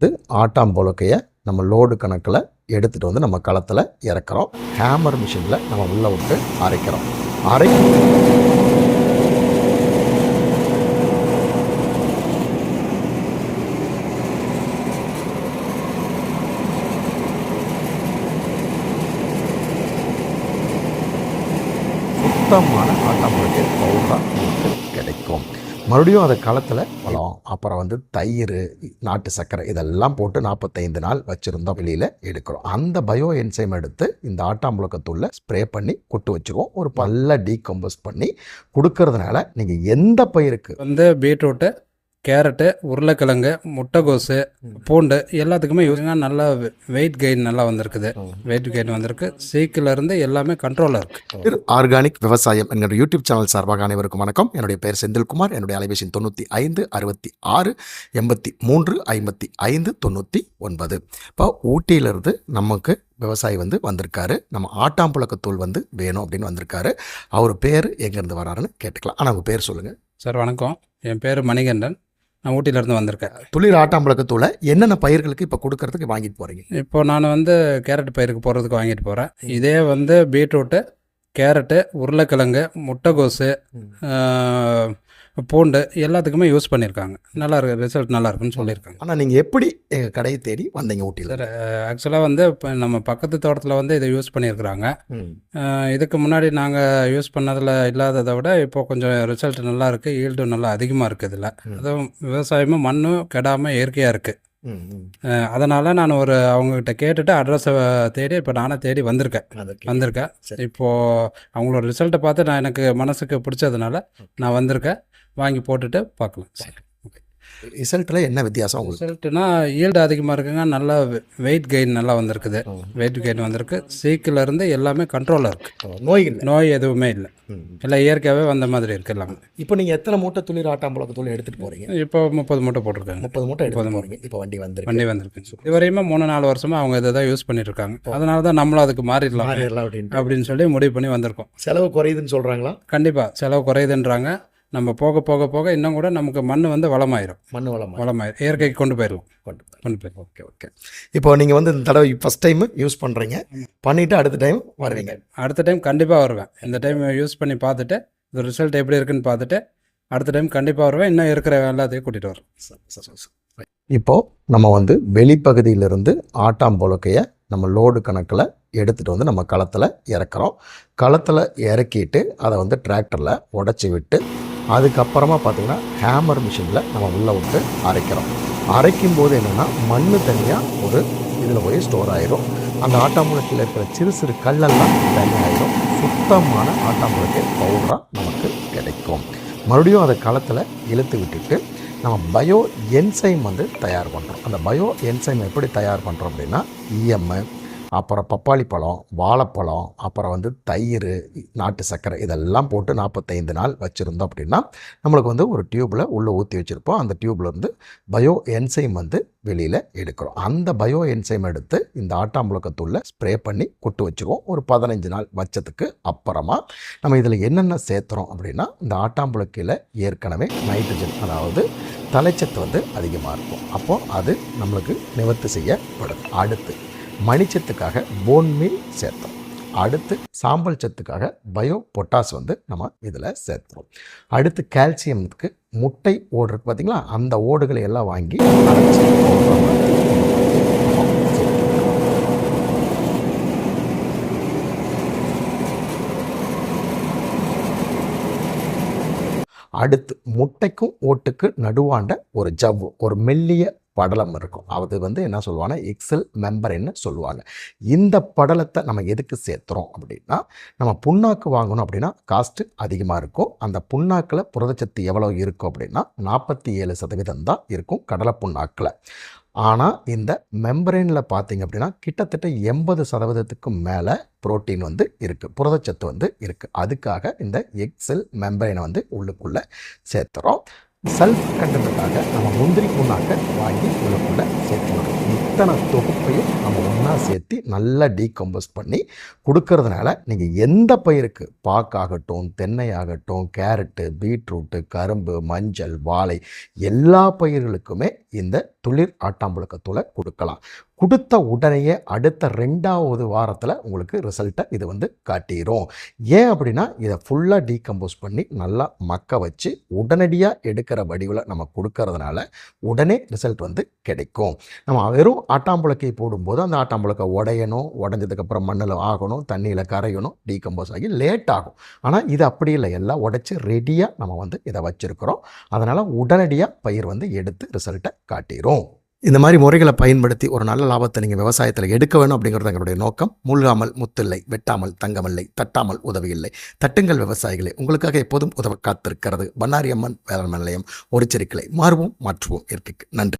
வந்து ஆட்டாம்புழக்கையை நம்ம லோடு கணக்கில் எடுத்துகிட்டு வந்து நம்ம களத்தில் இறக்குறோம். ஹேமர் மிஷினில் நம்ம உள்ளே விட்டு அரைக்கிறோம். அரை சுத்தமான ஆட்டாம்புழக்கை பவுடராக நமக்கு கிடைக்கும். மறுபடியும் அதை களத்தில் பழம் அப்புறம் வந்து தயிர் நாட்டு சர்க்கரை இதெல்லாம் போட்டு நாற்பத்தைந்து நாள் வச்சுருந்தோம் வெளியில் எடுக்கிறோம். அந்த பயோ என்சைம் எடுத்து இந்த ஆட்டாம்புழக்கத்தூளில் ஸ்ப்ரே பண்ணி கொட்டு வச்சுக்குவோம். ஒரு பல்ல டீகம்போஸ் பண்ணி கொடுக்கறதுனால நீங்கள் எந்த பயிருக்கு வந்து பீட்ரூட்டை கேரட்டு உருளைக்கிழங்கு முட்டைகோசு பூண்டு எல்லாத்துக்குமே யூஸிங்க நல்லா வெயிட் கெயின் நல்லா வந்திருக்குது. வெயிட் கெயின் வந்திருக்கு. சீக்கில் இருந்து எல்லாமே கண்ட்ரோலில் இருக்குது ஆர்கானிக் விவசாயம் என்கிற யூடியூப் சேனல் சார்பாக அனைவருக்கும் வணக்கம். என்னுடைய பெயர் செந்தில்குமார். என்னுடைய அலைபேசி தொண்ணூற்றி ஐந்து அறுபத்தி ஆறு எண்பத்தி மூன்று ஐம்பத்தி ஐந்து தொண்ணூற்றி ஒன்பது. இப்போ ஊட்டியிலிருந்து நமக்கு விவசாயி வந்து வந்திருக்காரு. நம்ம ஆட்டாம்புழக்கத்தூள் வந்து வேணும் அப்படின்னு வந்திருக்காரு. அவர் பேர் எங்கேருந்து வராருன்னு கேட்டுக்கலாம். ஆனால் உங்கள் பேர் சொல்லுங்கள் சார் வணக்கம். என் பேர் மணிகண்டன். நான் ஊட்டியிலேருந்து வந்திருக்கேன். துளிர் ஆட்டாம்புழக்கத்தூளை என்னென்ன பயிர்களுக்கு இப்போ கொடுக்கறதுக்கு வாங்கிட்டு போகிறீங்க இப்போ நான் வந்து கேரட் பயிருக்கு போகிறதுக்கு வாங்கிட்டு போகிறேன் இதே வந்து பீட்ரூட்டு கேரட்டு உருளைக்கிழங்கு முட்டைகோசு ஆஹ், பூண்டு எல்லாத்துக்குமே யூஸ் பண்ணியிருக்காங்க. நல்லா இருக்கு ரிசல்ட் நல்லா இருக்குன்னு சொல்லியிருக்காங்க. ஆனால் நீங்கள் எப்படி எங்கள் கடையை தேடி வந்தீங்க ஊட்டியில்? சார் ஆக்சுவலாக வந்து இப்போ நம்ம பக்கத்து தோட்டத்தில் வந்து இதை யூஸ் பண்ணியிருக்கிறாங்க. இதுக்கு முன்னாடி நாங்கள் யூஸ் பண்ணதில் இல்லாததை விட இப்போ கொஞ்சம் ரிசல்ட் நல்லா இருக்குது ஈல்டு நல்லா அதிகமாக இருக்குது இதில். அதுவும் விவசாயமும் மண்ணும் கெடாமல் இயற்கையாக இருக்குது அதனால் நான் ஒரு அவங்கக்கிட்ட கேட்டுட்டு அட்ரஸை தேடி இப்போ நானே தேடி வந்திருக்கேன். வந்திருக்கேன். இப்போது அவங்களோட ரிசல்ட்டை பார்த்து நான் எனக்கு மனசுக்கு பிடிச்சதுனால நான் வந்திருக்கேன். வாங்கி போட்டுட்டு பார்க்கலாம். ரிசல்ட்டில் என்ன வித்தியாசம் உங்களுக்கு? ரிசல்ட்டுனா ஈல்டு அதிகமாக இருக்குங்க நல்லா வெயிட் கெயின் நல்லா வந்திருக்குது. வெயிட் கெயின் வந்திருக்கு. சீக்கில் இருந்து எல்லாமே கண்ட்ரோலில் இருக்குது நோய்கள் நோய் எதுவுமே இல்லை. எல்லாம் இயற்கையாகவே வந்த மாதிரி இருக்கு எல்லாமே. இப்போ நீங்கள் எத்தனை மூட்டை துளிர் ஆட்டாம்புழக்கத்தூள் எடுத்துகிட்டு போகிறீங்க இப்போ முப்பது மூட்டை போட்டிருக்காங்க. முப்பது மூட்டை முப்பது போகிறீங்க இப்போ வண்டி வந்துருக்கு. வண்டி வந்திருக்கு. இதுவரையுமே மூணு நாலு வருஷமா அவங்க இதை தான் யூஸ் பண்ணிட்டு இருக்காங்க அதனால தான் நம்மளும் அதுக்கு மாறிடலாம். மாறிடலாம் அப்படின்ட்டு. அப்படின்னு சொல்லி முடிவு பண்ணி வந்திருக்கோம். செலவு குறையுதுன்னு சொல்கிறாங்களா கண்டிப்பாக செலவு குறையுதுன்றாங்க. நம்ம போக போக போக இன்னும் கூட நமக்கு மண் வந்து வளமாயிரும். மண் வளம் வளமாயிரும். இயற்கைக்கு கொண்டு போயிடலாம் கொண்டு. கொண்டு போயிடலாம் ஓகே ஓகே. இப்போ நீங்கள் வந்து இந்த தடவை ஃபஸ்ட் டைம் யூஸ் பண்ணுறீங்க பண்ணிவிட்டு அடுத்த டைம் வருவீங்க. அடுத்த டைம் கண்டிப்பாக வருவேன். இந்த டைம் யூஸ் பண்ணி பார்த்துட்டு இந்த ரிசல்ட் எப்படி இருக்குன்னு பார்த்துட்டு அடுத்த டைம் கண்டிப்பாக வருவேன். இன்னும் இருக்கிற எல்லாத்தையும் கூட்டிகிட்டு வரும் இப்போ நம்ம வந்து வெளிப்பகுதியிலிருந்து ஆட்டாம்புழக்கையை நம்ம லோடு கணக்கில் எடுத்துகிட்டு வந்து நம்ம களத்தில் இறக்குறோம். களத்தில் இறக்கிட்டு அதை வந்து டிராக்டரில் உடச்சி விட்டு அதுக்கப்புறமா பார்த்திங்கன்னா ஹேமர் மிஷினில் நம்ம உள்ளே விட்டு அரைக்கிறோம். அரைக்கும் போது என்னென்னா மண் தனியாக ஒரு இதில் போய் ஸ்டோர் ஆகிரும் அந்த ஆட்டாம்புழத்தில் இருக்கிற சிறு சிறு கல்லெல்லாம் தனியாகிடும் சுத்தமான ஆட்டாம்புழத்தை பவுடராக நமக்கு கிடைக்கும். மறுபடியும் அதை களத்தில் இழுத்து விட்டுட்டு நம்ம பயோ என்சைம் வந்து தயார் பண்ணுறோம் அந்த பயோ என்சைம் எப்படி தயார் பண்ணுறோம் அப்படின்னா இஎம்ஐ அப்புறம் பப்பாளி பழம் வாழைப்பழம் அப்புறம் வந்து தயிர் நாட்டு சர்க்கரை இதெல்லாம் போட்டு நாற்பத்தைந்து நாள் வச்சுருந்தோம் அப்படின்னா நம்மளுக்கு வந்து ஒரு டியூப்பில் உள்ளே ஊற்றி வச்சுருப்போம். அந்த டியூப்லேருந்து பயோ என்சைம் வந்து வெளியில் எடுக்கிறோம். அந்த பயோ என்சைம் எடுத்து இந்த ஆட்டாம்புழக்கத்தூளில் ஸ்ப்ரே பண்ணி கொட்டு வச்சுருவோம். ஒரு பதினஞ்சு நாள் வச்சதுக்கு அப்புறமா நம்ம இதில் என்னென்ன சேர்த்துறோம் அப்படின்னா இந்த ஆட்டாம்புழக்கையில் ஏற்கனவே நைட்ரஜன் அதாவது தலைச்சத்து வந்து அதிகமாக இருக்கும். அப்போது அது நம்மளுக்கு நிவர்த்தி செய்யப்படுது அடுத்து மணிச்சத்துக்காக போன் மீல் சேர்த்தோம். அடுத்து சாம்பல் சத்துக்காக பயோ பொட்டாஸ் வந்து நம்ம இதில் சேர்த்துறோம். அடுத்து கால்சியம்க்கு முட்டை ஓடு இருக்கு பார்த்தீங்களா அந்த ஓடுகளை எல்லாம் வாங்கி அரைச்சி அடுத்து முட்டைக்கும் ஓட்டுக்கு நடுவாண்ட ஒரு ஜவ்வு ஒரு மெல்லிய படலம் இருக்கும். அது வந்து என்ன சொல்லுவாங்க எக்ஸல் மெம்பர்ன்னு சொல்லுவாங்க. இந்த படலத்தை நம்ம எதுக்கு சேர்த்துறோம் அப்படின்னா நம்ம புண்ணாக்கு வாங்கணும் அப்படின்னா காஸ்ட்டு அதிகமாக இருக்கும். அந்த புண்ணாக்கில் புரதச்சத்து எவ்வளோ இருக்கும் அப்படின்னா நாற்பத்தி ஏழு சதவீதம் தான் இருக்கும் கடலை புண்ணாக்கில். ஆனால் இந்த மெம்பரேனில் பார்த்தீங்க அப்படின்னா கிட்டத்தட்ட எண்பது சதவீதத்துக்கும் மேலே புரோட்டீன் வந்து இருக்குது புரதச்சத்து வந்து இருக்குது அதுக்காக இந்த எக்ஸெல் மெம்பரேனை வந்து உள்ளுக்குள்ளே சேர்த்துறோம். செல்ஃப் கண்டென்ட்டுக்காக நம்ம முந்திரி புண்ணாக்க வாங்கி உள்ளுக்குள்ளே சேர்த்துக்கிறோம் இத்தனை தொகுப்பையும் நம்ம ஒன்றா சேர்த்து நல்லா டீகம்போஸ் பண்ணி கொடுக்கறதுனால நீங்கள் எந்த பயிருக்கு பாக்காகட்டும் தென்னை ஆகட்டும் கேரட்டு பீட்ரூட்டு கரும்பு மஞ்சள் வாழை எல்லா பயிர்களுக்குமே இந்த துளிர் ஆட்டாம்புழுக்கத்தூளை கொடுக்கலாம். கொடுத்த உடனேயே அடுத்த ரெண்டாவது வாரத்தில் உங்களுக்கு ரிசல்ட்டை இது வந்து காட்டிடும் ஏன் அப்படின்னா இதை ஃபுல்லாக டீகம்போஸ் பண்ணி நல்லா மக்க வச்சு உடனடியாக எடுக்கிற வடிவில் நம்ம கொடுக்கறதுனால உடனே ரிசல்ட் வந்து கிடைக்கும். நம்ம வெறும் ஆட்டாம்புழக்கை போடும்போது அந்த ஆட்டாம்புழக்கை உடையணும் உடஞ்சதுக்கப்புறம் மண்ணில் ஆகணும் தண்ணியில் கரையணும் டீகம்போஸ் ஆகி லேட் ஆகும். ஆனால் இது அப்படி இல்லை. எல்லாம் உடைச்சி ரெடியாக நம்ம வந்து இதை வச்சுருக்கிறோம். அதனால் உடனடியாக பயிர் வந்து எடுத்து ரிசல்ட்டை காட்டிடும் இந்த மாதிரி முறைகளை பயன்படுத்தி ஒரு நல்ல லாபத்தை நீங்கள் விவசாயத்தில் எடுக்க வேணும் அப்படிங்கிறது எங்களுடைய நோக்கம். முழுகாமல் முத்தில்லை வெட்டாமல் தங்கமில்லை தட்டாமல் உதவியில்லை தட்டுங்கள் விவசாயிகளே உங்களுக்காக எப்போதும் உதவ காத்திருக்கிறது. பண்ணாரியம்மன் வேளாண் நிலையம் ஒரு செருக்களை மாறுவோம் மாற்றுவோம். இயற்கைக்கு நன்றி.